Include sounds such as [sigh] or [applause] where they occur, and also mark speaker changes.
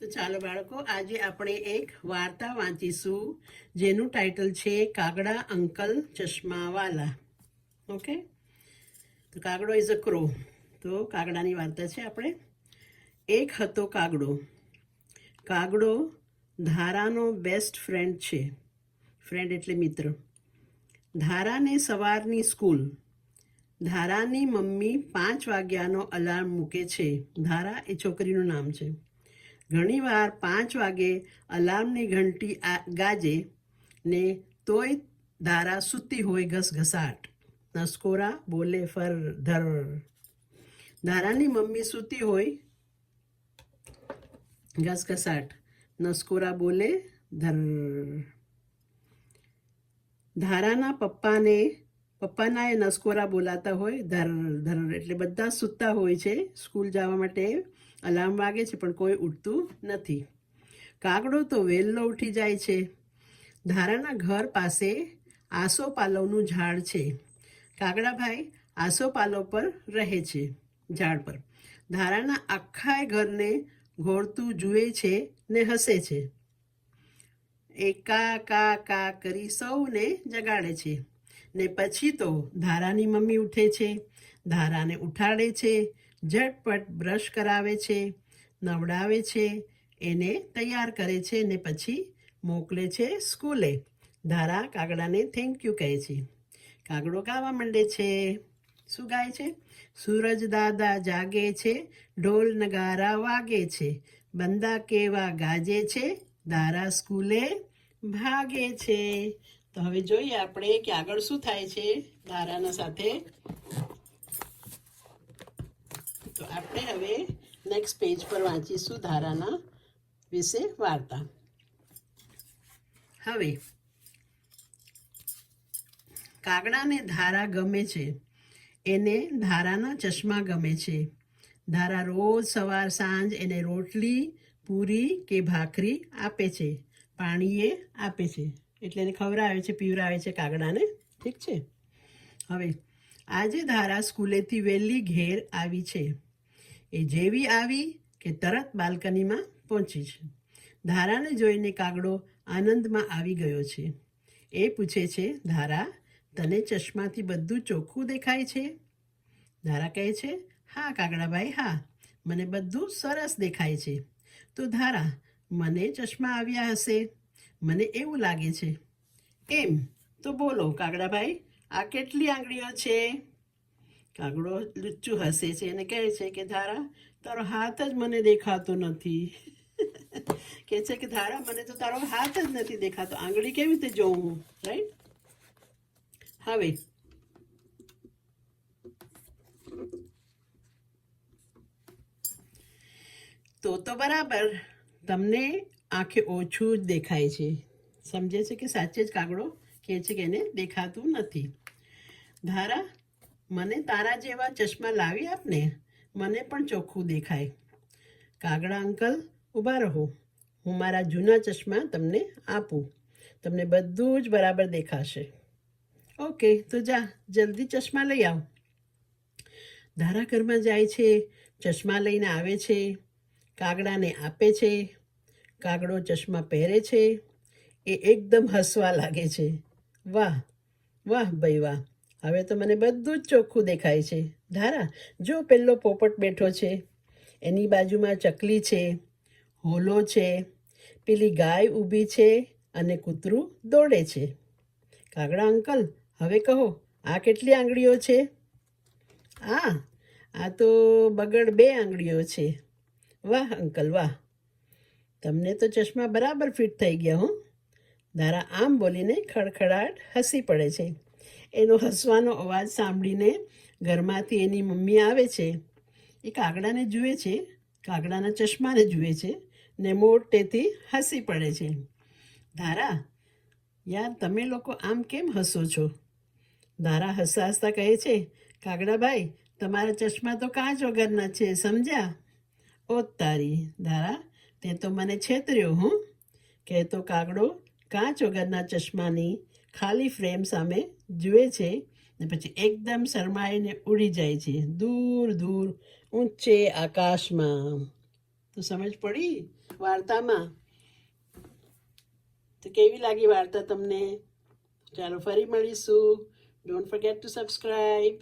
Speaker 1: તો ચાલો બાળકો, આજે આપણે એક વાર્તા વાંચીશું, જેનું ટાઇટલ છે કાગડા અંકલ ચશ્માવાલા. ઓકે તો કાગડો ઇઝ અ ક્રો તો કાગડાની વાર્તા છે આપણે. એક હતો કાગડો. કાગડો ધારાનો બેસ્ટ ફ્રેન્ડ છે. ફ્રેન્ડ એટલે મિત્ર. ધારાને સવારની સ્કૂલ ધારાની મમ્મી પાંચ વાગ્યાનો અલાર્મ મૂકે છે. ધારા એ છોકરીનું નામ છે. ઘણીવાર પાંચ વાગે અલાર્મની ઘંટી ગાજે ને તોય ધારા સૂતી હોય ઘસઘસાટ. નસકોરા બોલે ફર ધર. ધારાની મમ્મી સૂતી હોય ઘસઘસાટ. નસકોરા બોલે ધર. ધારાના પપ્પાને, પપ્પાના એ નસકોરા બોલાતા હોય ધર ધર એટલે બધા સૂતા હોય છે સ્કૂલ જવા માટે. અલાર્મ વાગે છે, પણ કોઈ ઉઠતું નથી. કાગડો તો વહેલો ઉઠી જાય છે. ધારાના ઘર પાસે આસોપાલવનું ઝાડ છે. કાગડાભાઈ આસોપાલવ પર રહે છે, ઝાડ પર. ધારાના આખા ઘરને ઘોળતું જુએ છે ને હસે છે. એ કા કા કા કરી સૌને જગાડે છે. ને પછી તો ધારાની મમ્મી ઉઠે છે. ધારાને ઉઠાડે છે. ઝટપટ બ્રશ કરાવે છે, નવડાવે છે, એને તૈયાર કરે છે ને પછી મોકલે છે સ્કૂલે. ધારા કાગડાને થેન્ક યુ કહે છે. કાગડો ગાવા માંડે છે? શું ગાય છે? સૂરજ દાદા જાગે છે, ઢોલ નગારા વાગે છે, બંદા કેવા ગાજે છે દારા સ્કૂલે ભાગે છે. તો હવે જોઈએ આપણે કે આગળ શું થાય છે દારાના સાથે. તો આપણે હવે નેક્સ્ટ પેજ પર વાંચીશું ધારાના વિશે વાર્તા. હવે, કાગડાને ધારા ગમે છે, એને ધારાના ચશ્મા ગમે છે. ધારા રોજ સવાર સાંજ એને રોટલી, પૂરી કે ભાખરી આપે છે, પાણીએ આપે છે. એટલે એને ખવડાવે છે પીવરાવે છે કાગડાને, ઠીક છે? હવે, આજે ધારા સ્કૂલેથી વહેલી ઘેર આવી છે. એ જેવી આવી કે તરત બાલ્કનીમાં પહોંચી છે. ધારાને જોઈને કાગડો આનંદમાં આવી ગયો છે. એ પૂછે છે, ધારા, તને ચશ્માથી બધું ચોખ્ખું દેખાય છે? ધારા કહે છે, હા, કાગડાભાઈ, હા, મને બધું સરસ દેખાય છે. તો ધારા, મને ચશ્મા આવ્યા હશે? મને એવું લાગે છે. એમ તો બોલો, કાગડાભાઈ, આ કેટલી આંગળીઓ છે? કાગડો લુચ્ચું હસે છે અને કહે છે કે, ધારા, તારો હાથ જ મને દેખાતો નથી. [laughs] કહે છે કે, ધારા, મને તો તારો હાથ જ નથી દેખાતો. આંગળી કેવી રીતે જોઉં? હું રાઈટ હવે, તો તો બરાબર, તમને આંખે ઓછું જ દેખાય છે. સમજે છે કે સાચે જ કાગડો કહે છે કે એને દેખાતું નથી. ધારા મને તારા જેવા ચશ્મા લાવી આપને? મને પણ ચોખ્ખું દેખાય. કાગડા અંકલ, ઊભા રહો. હું મારા જૂના ચશ્મા તમને આપું. તમને બધું જ બરાબર દેખાશે. ઓકે, તો જા, જલ્દી ચશ્મા લઈ આવ. ધારા ઘરમાં જાય છે, ચશ્મા લઈને આવે છે, કાગડાને આપે છે કાગડો ચશ્મા પહેરે છે. એ એકદમ હસવા લાગે છે. વાહ વાહ, ભાઈ વાહ. હવે તો મને બધું જ ચોખ્ખું દેખાય છે. ધારા, જો પેલો પોપટ બેઠો છે, એની બાજુમાં ચકલી છે, હોલો છે, પેલી ગાય ઊભી છે અને કૂતરું દોડે છે. કાગડા અંકલ, હવે કહો, આ કેટલી આંગળીઓ છે? આ આ તો બગડ બે આંગળીઓ છે. વાહ અંકલ, વાહ. તમને તો ચશ્મા બરાબર ફિટ થઈ ગયા હો. ધારા, આમ બોલીને ખડખડાટ હસી પડે છે. એનો હસવાનો અવાજ સાંભળીને ઘરમાંથી એની મમ્મી આવે છે. એ કાગડાને જુએ છે, કાગડાના ચશ્માને જુએ છે ને મોટેથી હસી પડે છે. ધારા, યાર તમે લોકો આમ કેમ હસો છો? ધારા હસતા હસતા કહે છે, કાગડાભાઈ, તમારા ચશ્મા તો કાચ વગરના છે, સમજ્યા? ઓ તારી, ધારા, તે તો મને છેતર્યો, હું. કહેતો કાગડો કાચ વગરના ચશ્માની? ખાલી ફ્રેમ સામે જુએ છે ને પછી એકદમ શરમાઈને ઉડી જાય છે. દૂર દૂર, ઊંચે આકાશમાં. તો સમજ પડી વાર્તામાં? તો કેવી લાગી વાર્તા તમને? ચાલો ફરી મળીશું. Don't forget two subscribe